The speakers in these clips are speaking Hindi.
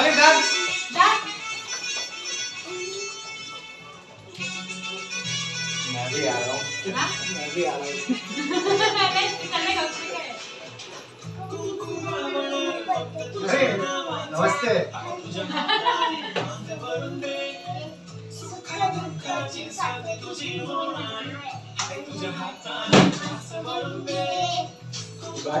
Alif dan. Dan. मैं भी आ रहा हूँ मैं भी आ रहा हूँ नमस्ते bye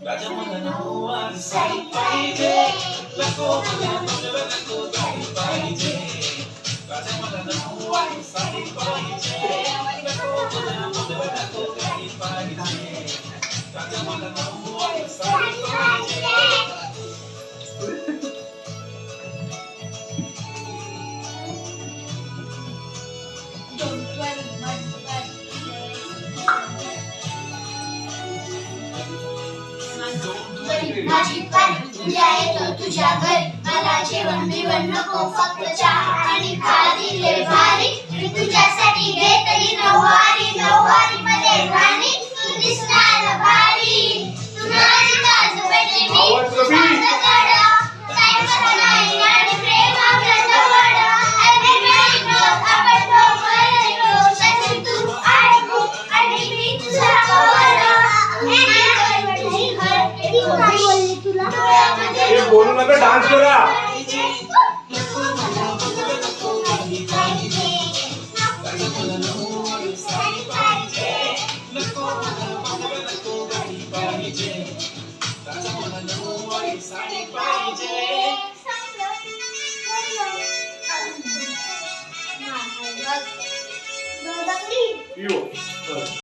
Raja wanna know what to say, baby. Let's go to the moon, let's go party, baby. Raja wanna know what to say, baby. Let's go to the moon, let's go party, wanna know. माझी पण उद्या येतो तुझ्या घरी मला जेवण बिवण नको फक्त चहा आणि भारी भारी मी तुझ्यासाठी घेतली नऊवारी नऊवारी मध्ये हे बोलू नका तो डान्स करा यो